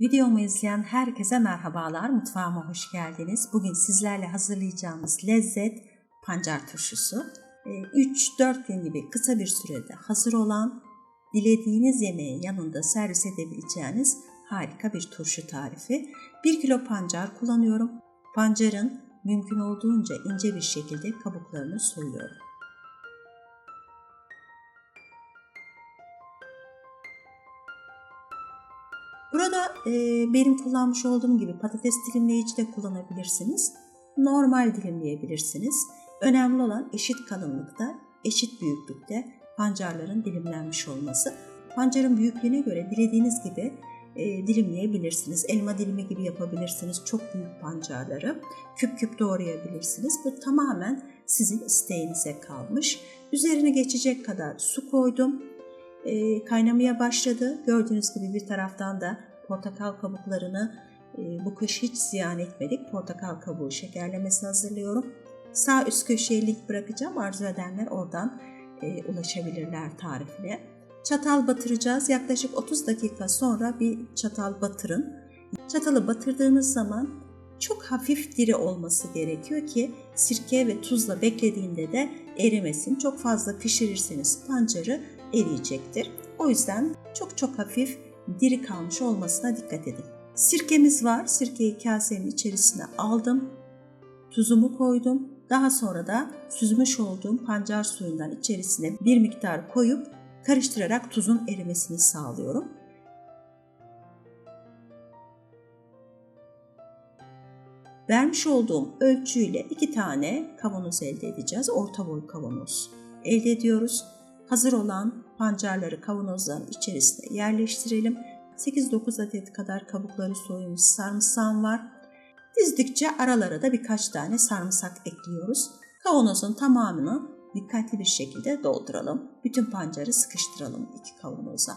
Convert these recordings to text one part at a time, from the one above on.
Videomu izleyen herkese merhabalar. Mutfağıma hoş geldiniz. Bugün sizlerle hazırlayacağımız lezzet pancar turşusu. 3-4 gün gibi kısa bir sürede hazır olan, dilediğiniz yemeğin yanında servis edebileceğiniz harika bir turşu tarifi. 1 kilo pancar kullanıyorum. Pancarın mümkün olduğunca ince bir şekilde kabuklarını soyuyorum. Burada e, benim kullanmış olduğum gibi patates dilimleyici de kullanabilirsiniz. Normal dilimleyebilirsiniz. Önemli olan eşit kalınlıkta, eşit büyüklükte pancarların dilimlenmiş olması. Pancarın büyüklüğüne göre dilediğiniz gibi e, dilimleyebilirsiniz. Elma dilimi gibi yapabilirsiniz. Çok büyük pancarları küp küp doğrayabilirsiniz. Bu tamamen sizin isteğinize kalmış. Üzerine geçecek kadar su koydum e, kaynamaya başladı. Gördüğünüz gibi bir taraftan da portakal kabuklarını e, bu kış hiç ziyan etmedik. Portakal kabuğu şekerlemesi hazırlıyorum. Sağ üst köşeye link bırakacağım. Arzu edenler oradan e, ulaşabilirler tarifine. Çatal batıracağız. Yaklaşık 30 dakika sonra bir çatal batırın. Çatalı batırdığınız zaman çok hafif diri olması gerekiyor ki sirke ve tuzla beklediğinde de erimesin. Çok fazla pişirirseniz pancarı eriyecektir. O yüzden çok çok hafif diri kalmış olmasına dikkat edin. Sirkemiz var. Sirkeyi kasenin içerisine aldım. Tuzumu koydum. Daha sonra da süzmüş olduğum pancar suyundan içerisine bir miktar koyup karıştırarak tuzun erimesini sağlıyorum. Vermiş olduğum ölçüyle iki tane kavanoz elde edeceğiz. Orta boy kavanoz elde ediyoruz. Hazır olan pancarları kavanozların içerisine yerleştirelim. 8-9 adet kadar kabukları soyulmuş sarımsağım var. Dizdikçe aralara da birkaç tane sarımsak ekliyoruz. Kavanozun tamamını dikkatli bir şekilde dolduralım. Bütün pancarı sıkıştıralım iki kavanoza.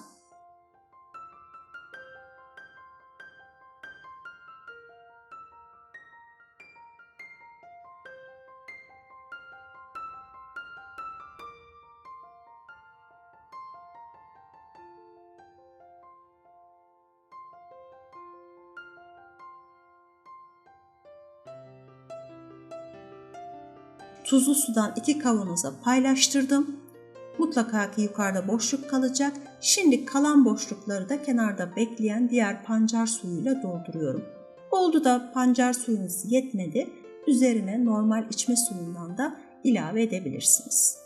Tuzlu sudan iki kavanoza paylaştırdım. Mutlaka ki yukarıda boşluk kalacak. Şimdi kalan boşlukları da kenarda bekleyen diğer pancar suyuyla dolduruyorum. Oldu da pancar suyunuz yetmedi. Üzerine normal içme suyundan da ilave edebilirsiniz.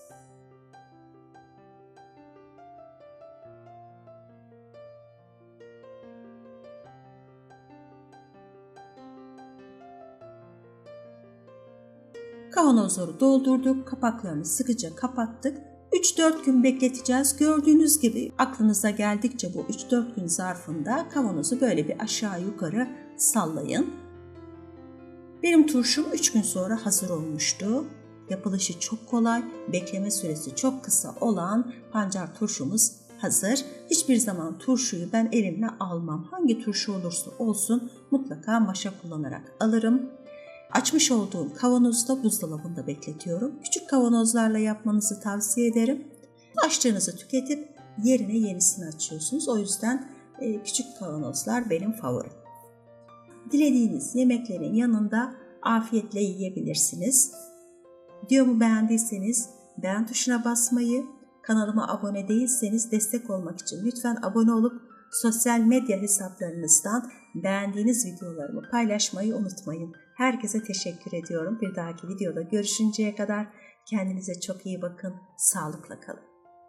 Kavanozları doldurduk, kapaklarını sıkıca kapattık. 3-4 gün bekleteceğiz. Gördüğünüz gibi aklınıza geldikçe bu 3-4 gün zarfında kavanozu böyle bir aşağı yukarı sallayın. Benim turşum 3 gün sonra hazır olmuştu. Yapılışı çok kolay, bekleme süresi çok kısa olan pancar turşumuz hazır. Hiçbir zaman turşuyu ben elimle almam. Hangi turşu olursa olsun mutlaka maşa kullanarak alırım. Açmış olduğum kavanozu da buzdolabında bekletiyorum. Küçük kavanozlarla yapmanızı tavsiye ederim. Açtığınızı tüketip yerine yenisini açıyorsunuz. O yüzden e, küçük kavanozlar benim favorim. Dilediğiniz yemeklerin yanında afiyetle yiyebilirsiniz. Videomu beğendiyseniz beğen tuşuna basmayı, kanalıma abone değilseniz destek olmak için lütfen abone olup sosyal medya hesaplarınızdan beğendiğiniz videolarımı paylaşmayı unutmayın. Herkese teşekkür ediyorum. Bir dahaki videoda görüşünceye kadar kendinize çok iyi bakın. Sağlıkla kalın.